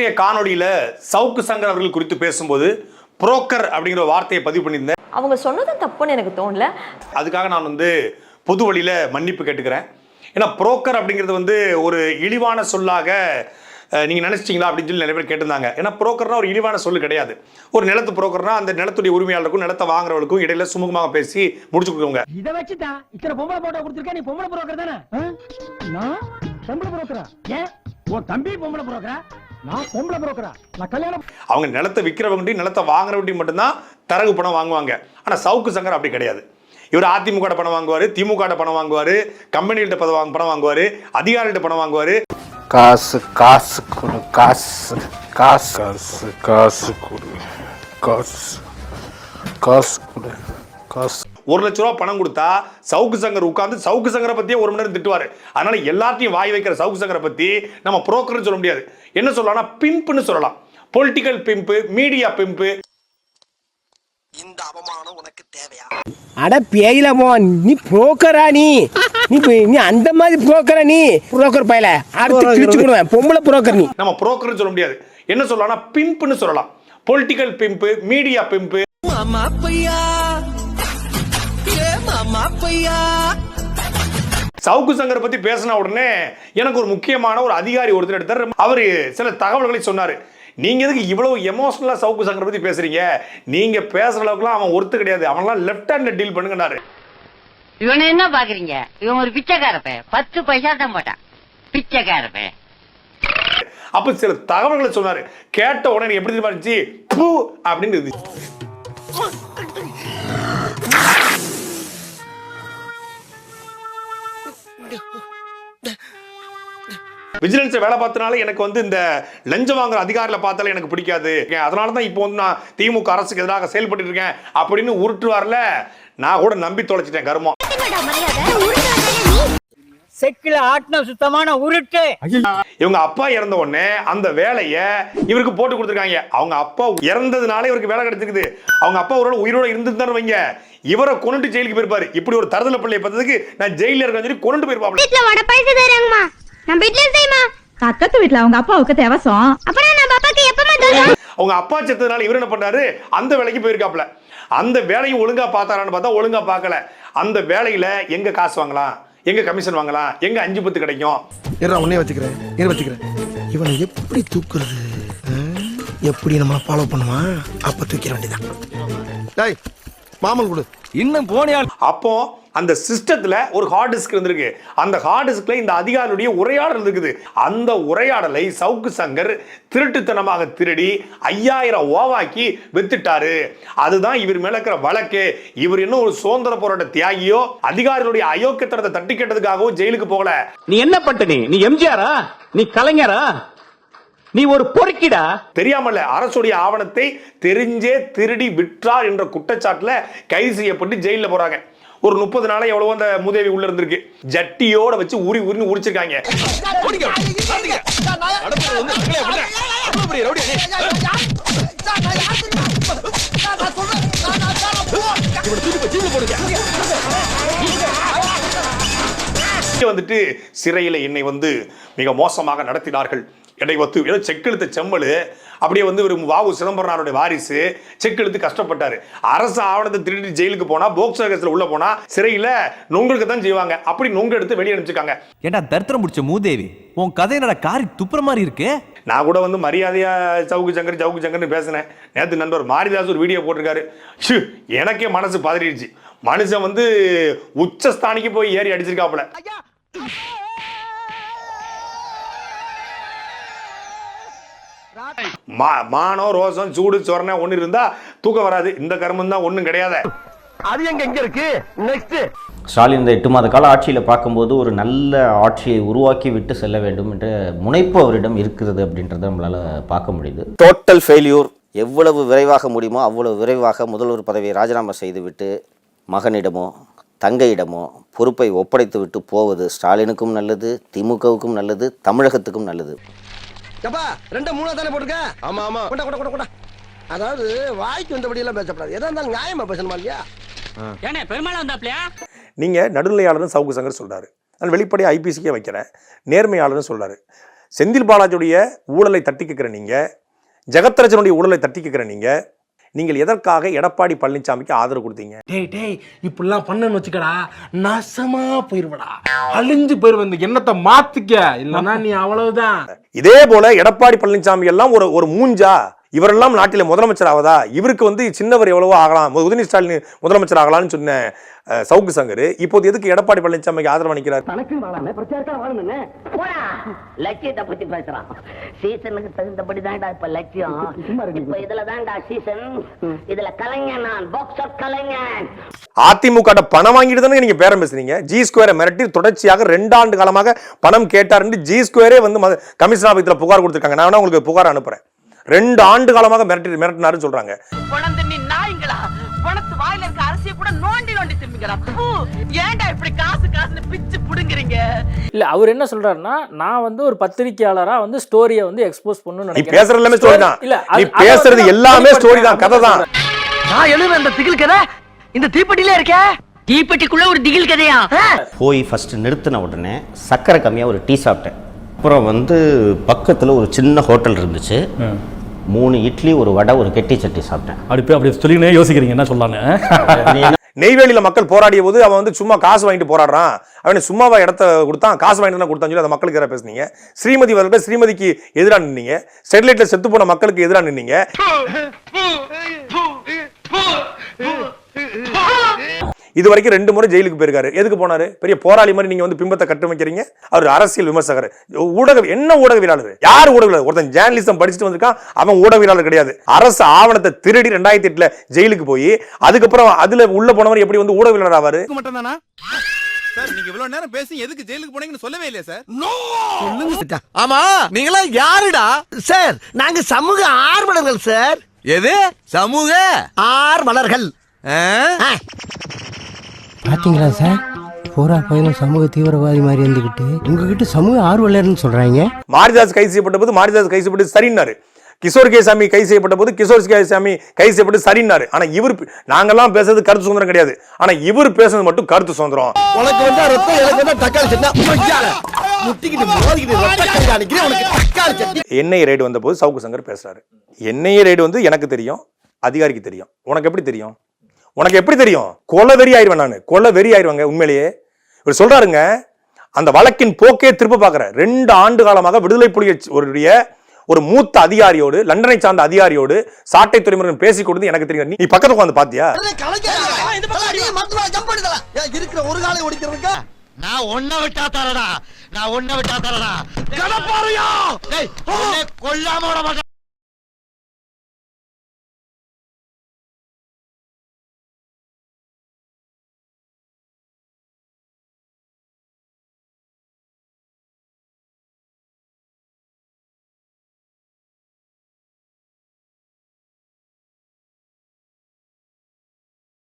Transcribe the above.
நேற்றைய காணொளியில சவுக்கு சங்கர் அவர்கள் குறித்து பேசும்போது புரோக்கர் அப்படிங்கிற வார்த்தையை பதிவு பண்ணியிருந்தேன். அவங்க சொன்னதும் தப்புன்னு எனக்கு தோணல. அதுக்காக நான் வந்து பொது வழியில மன்னிப்பு கேட்டுக்கிறேன். ஏன்னா புரோக்கர் அப்படிங்கிறது வந்து ஒரு இழிவான சொல்லாக அஹ், நீங்க நினைச்சிட்டீங்களா அப்படின்னு சொல்லி நிறைய பேர் கேட்டிருந்தாங்க. ஏன்னா புரோக்கர்னா ஒரு இழிவான சொல்லு கிடையாது. ஒரு நிலத்து புரோக்கர்னா அந்த நிலத்துடைய உரிமையாளருக்கும் நிலத்தை வாங்குறவங்களுக்கும் இடையில சுமூகமாக பேசி முடிச்சு கொடுக்குறவங்க. இத வச்சுட்டா இத்தனை பொம்பளை போட்டோ கொடுத்துருக்க? நீ பொம்பளை புரோக்கர் தானே? நான்? பொம்பளை புரோக்கரா? ஏன்? உன் தம்பி பொம்பளை புரோக்கரா? நான் பொம்பளை புரோக்கரா நான் கல்யாணம் அவங்க நிலத்தை விற்கிறவங்க நிலத்தை வாங்குறவங்க மட்டும்தான் தரகு பணம் வாங்குவாங்க. ஆனா சவுக்கு சங்கர் அப்படி கிடையாது. இவர் அதிமுக பணம் வாங்குவாரு திமுக பணம் வாங்குவாரு கம்பெனிகிட்ட பணம் வாங்க- பணம் வாங்குவாரு அதிகாரிகிட்ட பணம் வாங்குவாரு. காசு காசு கொடு காசு காசு காசு காசு கொடு காசு காசு கொடு காசு. ஒரு லட்ச ரூபா பணம் கொடுத்தா சவுக்கு சங்கர் உட்கார்ந்து சவுக்கு சங்கரை பத்தியே ஒரு மணி நேரம் திட்டுவாரு. அதனால எல்லாத்தையும் வாய் வைக்கிற சவுக்கு சங்கரை பத்தி நம்ம புரோக்கர்னு சொல்ல முடியாது. என்ன சொல்லலாம்னா பிம்புன்னு சொல்லலாம். பொலிட்டிக்கல் பிம்பு மீடியா பிம்பு இந்த அவமானம் உனக்கு தேவையா? அட பேயிலமோ நீ புரோக்கரா நீ. நீ நீ அந்த மாதிரி புரோக்கரா நீ. புரோக்கர் பயல. அடுத்து கிழிச்சு பொம்பளை புரோக்கர் நீ. நம்ம புரோக்கர்னு சொல்ல முடியாது. என்ன சொல்லலாம்னா பிம்புன்னு சொல்லலாம். பொலிட்டிக்கல் பிம்பு மீடியா பிம்பு மாமா பையா ஏ மாமா பையா சவுக்கு சங்கரை பத்தி பேசின உடனே எனக்கு ஒரு முக்கியமான ஒரு அதிகாரி ஒருத்தர் எடுத்தார். அவரு சில தகவல்களை சொன்னாரு. நீங்க எதுக்கு இவ்வளவு எமோஷனலா சவுக்கு சங்கரை பத்தி பேசுறீங்க? நீங்க பேசுற அளவுக்குலாம் அவன் ஒருத்து கிடையாது. அவன்லாம் லெஃப்ட் ஹேண்ட்ல டீல் பண்ணுங்கன்னாரு. இவனை என்ன பாக்குறீங்க? இவன் ஒரு பிச்சைக்காரப்ப பத்து பைசா தான் போட்டான். பிச்சைக்காரப்ப அப்ப சில தகவல்களை சொன்னாரு. கேட்ட உடனே எனக்கு எப்படி தெரியுமா இருந்துச்சு பூ அப்படின்னு இருந்துச்சு. விஜிலன்ஸ் வேலை பார்த்தனால எனக்கு வந்து இந்த லஞ்சம் வாங்குற அதிகாரில பார்த்தாலே எனக்கு பிடிக்காது. அதனால தான் இப்போ வந்து நான் திமுக அரசுக்கு எதிராக செயல்பட்டு இருக்கேன் அப்படின்னு உருட்டுவார்ல நான் கூட நம்பி தொலைச்சிட்டேன் கருமம் செக்கில ஆட்டின சுத்தமான உருட்டு. இவங்க அப்பா இறந்த உடனே அந்த வேலையை இவருக்கு போட்டு கொடுத்துருக்காங்க. அவங்க அப்பா இறந்ததுனால இவருக்கு வேலை கிடைச்சிருக்குது. அவங்க அப்பா ஒரு உயிரோட இருந்துருந்தாரு வைங்க. இவரை கொண்டுட்டு ஜெயிலுக்கு போயிருப்பாரு. இப்படி ஒரு தருதல பிள்ளைய பார்த்ததுக்கு நான் ஜெயில இருக்க சொல்லி கொண்டு போயிருப்பாப்ல. வீட்ல வடை பாயசம் தராங்கம்மா நம்ம வீட்ல செய்யுமா? பக்கத்து வீட்ல அவங்க அப்பாவுக்கு தேவசம். அப்புறம் நம்ம அப்பாக்கு எப்பமா தரும் அவங்க அப்பா செத்ததுனால இவர் என்ன பண்றாரு? அந்த வேலைக்கு போயிருக்காப்ல. அந்த வேலையும் ஒழுங்கா பார்த்தாரான்னு பார்த்தா ஒழுங்கா பார்க்கல. அந்த வேலையில எங்க காசு வாங்கலாம்? எங்க கமிஷன் வாங்கலாம் எங்க அஞ்சு பத்து கிடைக்கும்? இருடா உன்னே வச்சுக்கிறேன் இரு வச்சுக்கிறேன் இவனை எப்படி தூக்குறது? ஆ? எப்படி நம்மளை ஃபாலோ பண்ணுவான்? அப்ப தூக்கிட வேண்டியதான் டேய் மாமல் கொடு. இன்னும் போனியா அப்போ அந்த சிஸ்டத்துல ஒரு ஹார்ட் டிஸ்க் இருந்திருக்கு. அந்த ஹார்ட் டிஸ்க்ல இந்த அதிகாரியுடைய உரையாடல் இருக்குது. அந்த உரையாடலை சவுக்கு சங்கர் திருட்டுத்தனமாக திருடி ஐயாயிரம் ஓவாக்கி வித்துட்டாரு. அதுதான் இவர் மேல இருக்கிற வழக்கு. இவர் இன்னும் ஒரு சுதந்திர போராட்ட தியாகியோ அதிகாரிகளுடைய அயோக்கியத்தனத்தை தட்டி கேட்டதுக்காகவோ ஜெயிலுக்கு போகல. நீ என்ன பண்ணிட்ட நீ? நீ எம்ஜிஆரா? நீ கலைஞரா? நீ ஒரு பொறுக்கிடா? தெரியாமல அரசுடைய ஆவணத்தை தெரிஞ்சே திருடி விற்றார் என்ற குற்றச்சாட்டுல கைது செய்யப்பட்டு ஜெயில போறாங்க. ஒரு முப்பது நாளை எவ்வளவோ அந்த மூதேவி உள்ள இருந்திருக்கு. ஜட்டியோட வச்சு உரி உரின்னு உரிச்சிருக்காங்க. வந்துட்டு சிறையில் என்னை வந்து மிக மோசமாக நடத்தினார்கள். என்னை வந்து ஏதோ செக்கெழுத்த செம்மலு அப்படியே வந்து ஒரு வாவு சிதம்பரனாருடைய வாரிசு செக்கெழுத்து கஷ்டப்பட்டாரு. அரசு ஆவணத்தை திருடி ஜெயிலுக்கு போனா போக்சோ கேஸ்ல உள்ள போனா சிறையில நொங்களுக்கு தான் செய்வாங்க. அப்படி நொங்கு எடுத்து வெளியே அனுப்பிச்சிருக்காங்க. ஏண்டா தரித்திரம் முடிச்ச மூதேவி? உன் கதை என்னடா காரி துப்புற மாதிரி இருக்கு? நான் கூட வந்து மரியாதையா சவுக்கு சங்கர் சவுக்கு சங்கர்னு பேசினேன். நேத்து நண்பர் மாரிதாஸ் ஒரு வீடியோ போட்டிருக்காரு. ஷு, எனக்கே மனசு பதறிடுச்சு. மனுஷன் வந்து உச்சஸ்தானிக்கு போய் ஏறி அடிச்சிருக்காப்புல. மா- மானம் ரோசம் சூடு சொரணை ஒண்ணு இருந்தா தூக்கம் வராது. இந்த கர்மம் தான் ஒண்ணும் கிடையாது. அது எங்க எங்க இருக்கு? நெக்ஸ்ட் ஸ்டாலின் இந்த எட்டு மாத கால ஆட்சியில் பார்க்கும்போது ஒரு நல்ல ஆட்சியை உருவாக்கி விட்டு செல்ல வேண்டும் என்ற முனைப்பு அவரிடம் இருக்கிறது அப்படின்றத நம்மளால் பார்க்க முடியுது. டோட்டல் ஃபெயில்யூர் எவ்வளவு விரைவாக முடியுமோ அவ்வளவு விரைவாக முதல்வர் பதவியை ராஜினாமா செய்துவிட்டு மகனிடமோ தங்கையிடமோ பொறுப்பை ஒப்படைத்து விட்டு போவது ஸ்டாலினுக்கும் நல்லது திமுகவுக்கும் நல்லது தமிழகத்துக்கும் நல்லது. எப்பா ரெண்டு மூணா தானே போட்டுருக்க? ஆமா ஆமா. கொண்டா கொண்டா கொண்டா கொண்டா. அதாவது வாய்க்கு வந்தபடி எல்லாம் பேசப்படாது. எதா இருந்தாலும் நியாயமா பேசணுமா இல்லையா? ஏனே பெருமாள் வந்தாப்லையா? நீங்க நடுநிலையாளர்னு சவுக்கு சங்கர் சொல்றாரு. நான் வெளிப்படையாக ஐபிசிக்கே வைக்கிறேன். நேர்மையாளர்னு சொல்றாரு. செந்தில் பாலாஜியுடைய ஊழலை தட்டி கேட்கிற நீங்க ஜெகத்ரஜனுடைய ஊழலை தட்டி கேட்கிற நீங்க நீங்கள் எதற்காக எடப்பாடி பழனிசாமிக்கு ஆதரவு கொடுத்தீங்க? டேய் டேய் இப்படிலாம் பண்ணன்னு வச்சுக்கடா நாசமா போயிருவடா. அழிஞ்சு போயிருவ இந்த எண்ணத்தை மாத்திக்க. இல்லன்னா நீ அவ்வளவுதான். இதே போல எடப்பாடி பழனிசாமி எல்லாம் ஒரு ஒரு மூஞ்சா? இவரெல்லாம் நாட்டில முதலமைச்சர் ஆவதா இவருக்கு வந்து சின்னவர் எவ்வளவோ ஆகலாம். உதயநிதி ஸ்டாலின் முதலமைச்சர் ஆகலாம்னு சொன்ன சவுக்கு சங்கர் இப்போது எதுக்கு எடப்பாடி பழனிசாமிக்கு ஆதரவு அளிக்கிறார்? லட்சியத்தை பத்தி பேசுறான். சீசனுக்கு தகுந்தபடி தான்டா இப்ப லட்சியம். இப்ப இதுல தான்டா சீசன். இதுல கலைஞன் நான் பாக்ஸர் கலைஞன். அதிமுக பணம் வாங்கிட்டு தானே நீங்க பேரம் பேசுறீங்க? ஜி ஸ்கொயரை மிரட்டி தொடர்ச்சியாக ரெண்டு ஆண்டு காலமாக பணம் கேட்டாருன்னு ஜி ஸ்கொயரே வந்து கமிஷன் ஆபீஸ்ல புகார் கொடுத்துருக்காங்க. நான் உங்களுக்கு புகார் அனுப்புறேன். ரெண்டு ஆண்டு காலமாக மிரட்டி மிரட்டினாருன்னு சொல்றாங்க. குழந்தை நீ நாய்ங்களா? பணத்து வாயில இருக்க அரிசியை கூட நோண்டி நோண்டி திரும்பிக்கிறா ஏன்டா இப்படி காசு காசுன்னு பிச்சு புடுங்குறீங்க? இல்ல அவர் என்ன சொல்றாருன்னா நான் வந்து ஒரு பத்திரிக்கையாளரா வந்து ஸ்டோரியை வந்து எக்ஸ்போஸ் பண்ணணும்னு நீ பேசுற எல்லாமே ஸ்டோரி தான். இல்ல நீ பேசுறது எல்லாமே ஸ்டோரி தான் கதை தான். நான் எழுதுன அந்த திகில் கதை இந்த தீப்பெட்டியில இருக்கே? தீப்பெட்டிக்குள்ள ஒரு திகில் கதையா? போய் ஃபஸ்ட்டு நிறுத்தின உடனே சக்கரை கம்மியாக ஒரு டீ சாப்பிட்டேன். அப்புறம் வந்து பக்கத்தில் ஒரு சின்ன ஹோட்டல் இருந்துச்சு. மூணு இட்லி ஒரு வடை ஒரு கெட்டி சட்னி சாப்பிட்டேன். அப்படி அப்படி சொல்லிங்கன்னே யோசிக்கிறீங்க என்ன என்ன? நெய்வேலியில மக்கள் போராடிய போது அவன் வந்து சும்மா காசு வாங்கிட்டு போராடுறான். அவன் சும்மாவா இடத்த கொடுத்தான்? காசு வாங்கிட்டு தான் கொடுத்தான்னு சொல்லி அந்த மக்களுக்கு எதிராக பேசுனீங்க. ஸ்ரீமதி வரல ஸ்ரீமதிக்கு எதிராக நின்னீங்க. ஸ்டெர்லைட்ல செத்து போன மக்களுக்கு எதிராக நின்னீங்க. இது வரைக்கும் ரெண்டு முறை ஜெயிலுக்கு போயிருக்காரு. எதுக்கு போனாரு? பெரிய போராளி மாதிரி நீங்க வந்து பிம்பத்தை கட்டமைக்கிறீங்க. அவர் அரசியல் விமர்சகர். ஊடக என்ன ஊடகவியலாளர்? யார் ஊடகவியலாளர்? ஒருத்தன் ஜேர்னலிசம் படிச்சுட்டு வந்திருக்கான். அவன் ஊடகவியலாளர் கிடையாது. அரசு ஆவணத்தை திருடி ரெண்டாயிரத்தி எட்டுல ஜெயிலுக்கு போய் அதுக்கப்புறம் அதுல உள்ள போனவர் எப்படி வந்து ஊடகவியலாளர் ஆவாரு? மட்டும்தானா சார் நீங்க இவ்வளவு நேரம் பேசி எதுக்கு ஜெயிலுக்கு போனீங்கன்னு சொல்லவே இல்லையா சார் ஆமா நீங்களா யாருடா? சார் நாங்க சமூக ஆர்வலர்கள் சார் எது? சமூக? ஆர்வலர்கள். பாத்தீங்களா சார்? பூரா பையனும் சமூக தீவிரவாதி மாதிரி இருந்துகிட்டு. உங்ககிட்ட சமூக ஆர்வலர்னு சொல்றாங்க. மாரிதாஸ் கைது செய்யப்பட்ட போது மாரிதாஸ் கைது செய்யப்பட்டு சரின்னாரு. கிஷோர் கேசாமி கைது செய்யப்பட்ட போது கிஷோர் கேசாமி கைது செய்யப்பட்டு சரின்னாரு. ஆனா இவர் நாங்கெல்லாம் பேசுறது கருத்து சுதந்திரம் கிடையாது. ஆனா இவர் பேசுறது மட்டும் கருத்து சுதந்திரம். உனக்கு வந்தா ரத்தம் எனக்கு வந்தா தக்காளி என்ஐஏ ரைடு வந்த போது சவுக்கு சங்கர் பேசுறாரு. என்ஐஏ ரைடு வந்து எனக்கு தெரியும் அதிகாரிக்கு தெரியும். உனக்கு எப்படி தெரியும்? உனக்கு எப்படி தெரியும்? கொலை வெறி ஆயிடுவேன் நான். கொலை வெறி ஆயிடுவாங்க உண்மையிலேயே. இவர் சொல்றாருங்க அந்த வழக்கின் போக்கே திரும்ப பார்க்குற. ரெண்டு ஆண்டு காலமாக விடுதலை புலிகளுடைய ஒரு மூத்த அதிகாரியோடு லண்டனை சார்ந்த அதிகாரியோடு சாட்டை துறைமுருகன் பேசிக் கொடுத்து எனக்கு தெரியும். நீ பக்கத்துல உட்காந்து பாத்தியா? இருக்கிற ஒரு காலை ஓடிக்கிறதுக்கா? நான் ஒன்ன விட்டா தரடா நான் ஒன்ன விட்டா தரடா கொல்லாம விட மாட்டேன்.